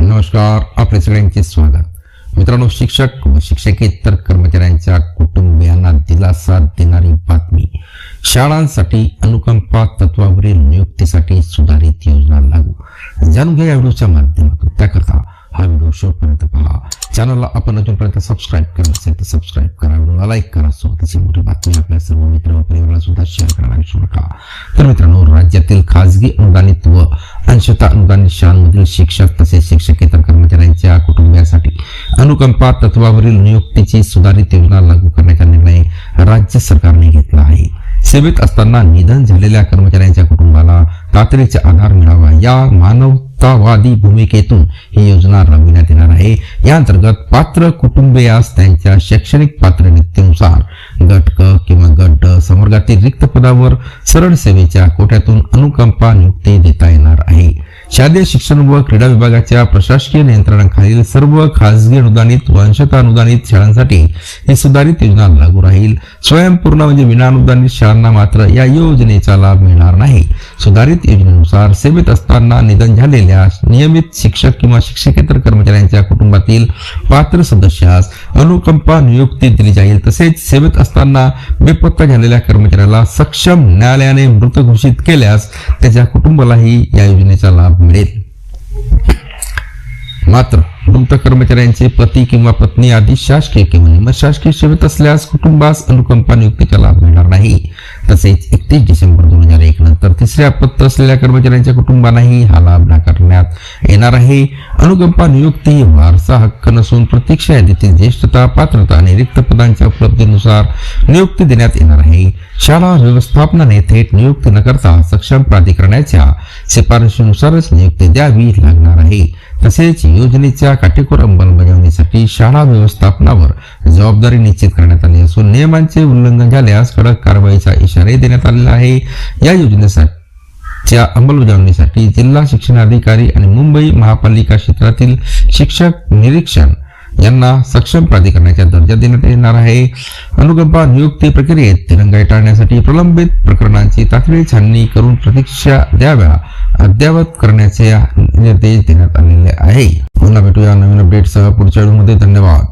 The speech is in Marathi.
नमस्कार आपल्या सगळ्यांचे स्वागत. मित्रांनो शिक्षक व शिक्षकेतर कर्मचाऱ्यांच्या कुटुंबियांना दिलासा देणारी बातमी. शाळांसाठी अनुकंपा तत्वावरील नियुक्तीसाठी सुधारित योजना लागू. जाणून घ्या या व्हिडिओच्या माध्यमातून. त्याकरता हा व्हिडिओ शेवटपर्यंत पहा. चॅनलला आपण अजूनपर्यंत सबस्क्राईब करत असेल तर सबस्क्राईब करा. व्हिडिओला लाईक करा. सोबतच ही मोठी बातमी आपल्या सर्व मित्र व परिवाराला सुद्धा शेअर करायला विसरू नका. तर मित्रांनो राज्यातील खाजगी अनुदानित व अंशतः अनुदानित शाळांमधील शिक्षक तसेच शिक्षकेतर कर्मचाऱ्यांच्या कुटुंबियांसाठी अनुकंपा तत्वावरील नियुक्तीची सुधारित योजना लागू करण्याचा निर्णय राज्य सरकारने घेतला आहे. सेवेत असताना निधन झालेल्या कर्मचाऱ्यांच्या कुटुंबाला तातडीचा आधार मिळावा या मानवतावादी भूमिकेतून ही योजना राबविण्यात येणार आहे. या अंतर्गत पात्र कुटुंबियास त्यांच्या शैक्षणिक पात्रतेनुसार गट क ड रिक्त पदावर सरळ सेवेच्या कोट्यातून अनुकंपा नियुक्ती देता येणार आहे. शालेय शिक्षण व क्रीडा विभागाच्या प्रशासकीय नियंत्रणाखालील सर्व खासगी अनुदानित व अंशतः अनुदानित शाळांसाठी ही सुधारित योजना लागू राहील. स्वयंपूर्ण म्हणजे विनाअनुदानित शाळांना मात्र या योजनेचा लाभ मिळणार नाही. सुधारित योजनेनुसार सेवेत असताना निधन झालेल्या नियमित शिक्षक किंवा शिक्षकेतर कर्मचाऱ्यांच्या कुटुंबातील पात्र सदस्यास अनुकंपा नियुक्ती दिली जाईल. तसेच सेवेत असताना बेपत्ता झालेल्या कर्मचाऱ्याला सक्षम न्यायालयाने मृत घोषित केल्यास त्याच्या कुटुंबालाही या योजनेचा लाभ मिळेल. मात्र मृत कर्मचाऱ्यांचे पती किंवा पत्नी आधी शासकीय किंवा निमशासकीय सेवेत असल्यास कुटुंबास अनुकंपा नियुक्तीचा लाभ मिळणार नाही. तसेच एकतीस डिसेंबर दोन हजार एक नंतर तिसऱ्या अपत्य असलेल्या कर्मचाऱ्यांच्या कुटुंबांनाही हा लाभ नाकारण्यात येणार आहे. अनुकंपा नियुक्ती वारसा हक्क नसून प्रतीक्षा यादीतील ज्येष्ठता पात्रता आणि रिक्त पदांच्या उपलब्धीनुसार नियुक्ती देण्यात येणार आहे. शाळा व्यवस्थापनाने थेट नियुक्ती न करता सक्षम प्राधिकरणाच्या शिफारशीनुसारच नियुक्ती द्यावी लागणार आहे. तसेच योजनेच्या काटेकोर अंमलबजावणीसाठी शाळा व्यवस्थापनावर जबाबदारी निश्चित करण्यात आली असून नियमांचे उल्लंघन झाल्यास कडक कारवाईचा इशाराही देण्यात आलेला आहे. या योजनेसाठी च्या अंमलबजावणीसाठी जिल्हा शिक्षणाधिकारी आणि मुंबई महापालिका क्षेत्रातील शिक्षक निरीक्षण यांना सक्षम प्राधिकरणाचा दर्जा देण्यात येणार आहे. अनुकंपा नियुक्ती प्रक्रियेत तिरंगाई टाळण्यासाठी प्रलंबित प्रकरणांची तातडी छाननी करून प्रतीक्षा द्याव्या अद्ययावत करण्याचे निर्देश देण्यात आलेले आहे. पुन्हा भेटूया नवीन अपडेटसह पुढच्या व्हिडिओमध्ये. धन्यवाद.